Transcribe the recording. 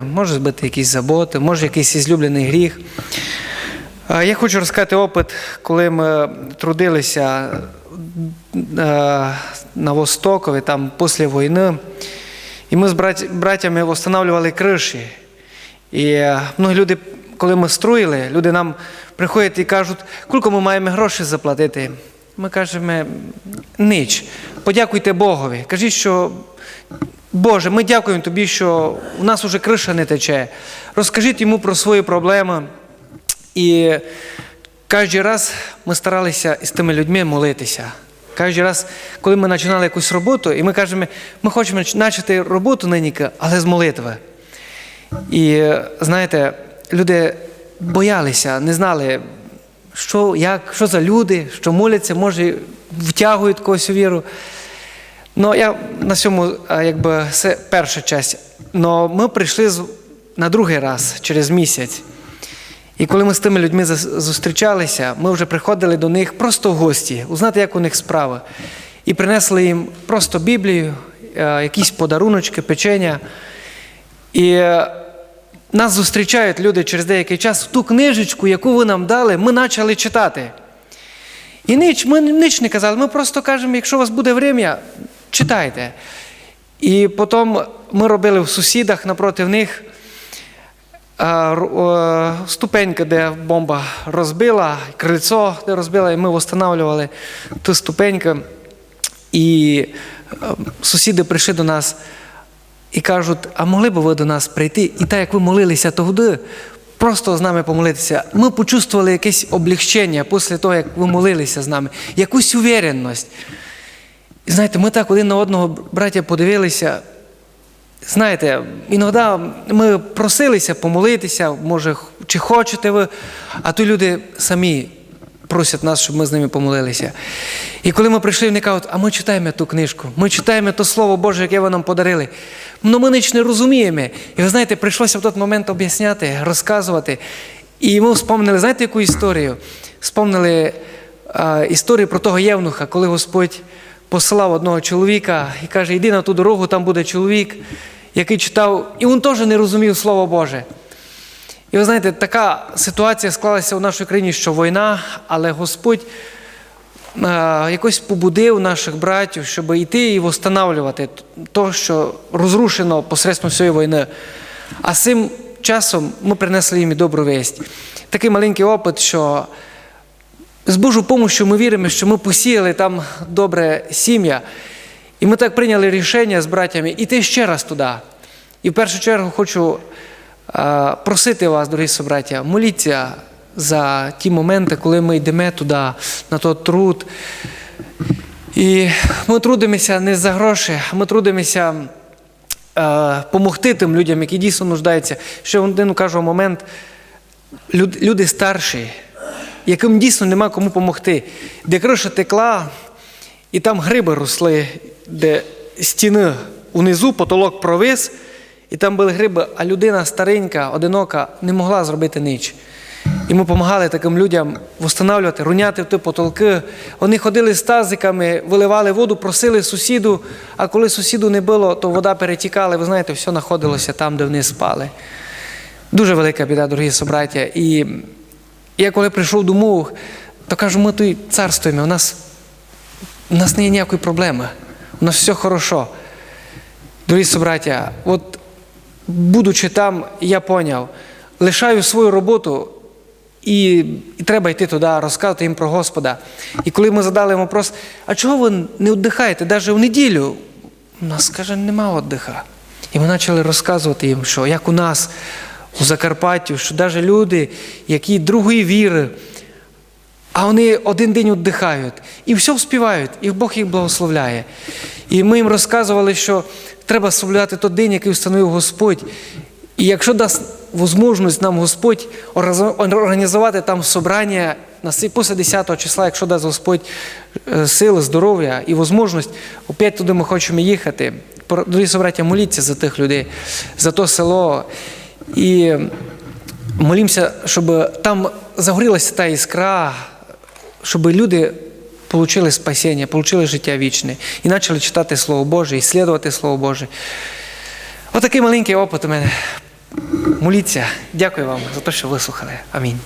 Може бути якісь заботи, може якийсь ізлюблений гріх. Я хочу розказати опит, коли ми трудилися е, на Востокові, там після війни. І ми з брат- братями встановлювали криші. І е, многі люди, коли ми строїли, люди нам приходять і кажуть, скільки ми маємо грошей заплатити. Ми кажемо, нич, подякуйте Богові. Кажіть, що Боже, ми дякуємо тобі, що у нас уже криша не тече. Розкажіть йому про свої проблеми. І кожен раз ми старалися з тими людьми молитися. Кожен раз, коли ми починали якусь роботу, і ми кажемо, ми хочемо почати роботу нині, але з молитви. І знаєте, люди боялися, не знали, що, як, що за люди, що моляться, може, втягують когось у віру. Ну, я на цьому, якби, це перша частина. Но ми прийшли на другий раз через місяць. І коли ми з тими людьми зустрічалися, ми вже приходили до них просто в гості, узнати, як у них справи. І принесли їм просто Біблію, якісь подаруночки, печення. І е, нас зустрічають люди через деякий час. Ту книжечку, яку ви нам дали, ми почали читати. І ніч, ми ніч не казали, ми просто кажемо, якщо у вас буде время, читайте. І потім ми робили в сусідах напроти них р- о, ступенька, де бомба розбила, крильцо, де розбила, і ми встановлювали ту ступеньку. І е, сусіди прийшли до нас і кажуть, а могли б ви до нас прийти? І так як ви молилися тоді, просто з нами помолитися. Ми почувствували якесь облегчення після того, як ви молилися з нами, якусь увіреність. Знаєте, ми так один на одного, браття, подивилися. Знаєте, іноді ми просилися помолитися, може, чи хочете ви, а то люди самі просять нас, щоб ми з ними помолилися. І коли ми прийшли, вони кажуть, а ми читаємо ту книжку, ми читаємо то Слово Боже, яке ви нам подарили. Ну ми ніч не розуміємо. І ви знаєте, прийшлося в той момент об'ясняти, розказувати. І ми вспомнили, знаєте, яку історію? Вспомнили а, історію про того Євнуха, коли Господь послав одного чоловіка і каже, йди на ту дорогу, там буде чоловік, який читав, і він теж не розумів Слово Боже. І ви знаєте, така ситуація склалася у нашій країні, що війна, але Господь е, якось побудив наших братів, щоб йти і встановлювати те, що розрушено посредством цієї війни. А цим часом ми принесли їм добру весть. Такий маленький опит, що з Божою допомогою ми віримо, що ми посіяли там добре сім'я. І ми так прийняли рішення з братями йти ще раз туди. І в першу чергу хочу просити вас, дорогі собраття, моліться за ті моменти, коли ми йдемо туди, на той труд. І ми трудимося не за гроші, ми трудимося е, помогти тим людям, які дійсно нуждаються. Ще один кажу момент, люди старші, яким дійсно нема кому допомогти, де криша текла, і там гриби росли, де стіни унизу, потолок провис, і там були гриби, а людина старенька, одинока, не могла зробити ніч. І ми допомагали таким людям встановлювати, руняти в ті потолки. Вони ходили з тазиками, виливали воду, просили сусіду, а коли сусіду не було, то вода перетікала, ви знаєте, все знаходилося там, де вони спали. Дуже велика біда, дорогі собраття. І я коли прийшов до мов, то кажу, ми тут царствуємо, у нас, у нас не є ніякої проблеми, у нас все хорошо. Дорогі собраття, от будучи там, я поняв, лишаю свою роботу і, і треба йти туди, розказувати їм про Господа. І коли ми задали йому вопрос, а чого ви не віддихаєте навіть в неділю? У нас, каже, нема віддиха. І ми почали розказувати їм, що як у нас у Закарпатті, що навіть люди, які другої віри, а вони один день віддихають і все вспівають, і Бог їх благословляє. І ми їм розказували, що треба соблюдати той день, який встановив Господь. І якщо дасть можливість нам Господь організувати там собрання після 10 числа, якщо дасть Господь е, сили, здоров'я і можливість, опять туди ми хочемо їхати. Дорогі собраття, моліться за тих людей, за то село. І молимося, щоб там загорілася та іскра, щоб люди отримали спасіння, отримали життя вічне і почали читати Слово Боже, і слідувати Слово Боже. Отакий маленький опит у мене. моліться. Дякую вам за те, що вислухали. Амінь.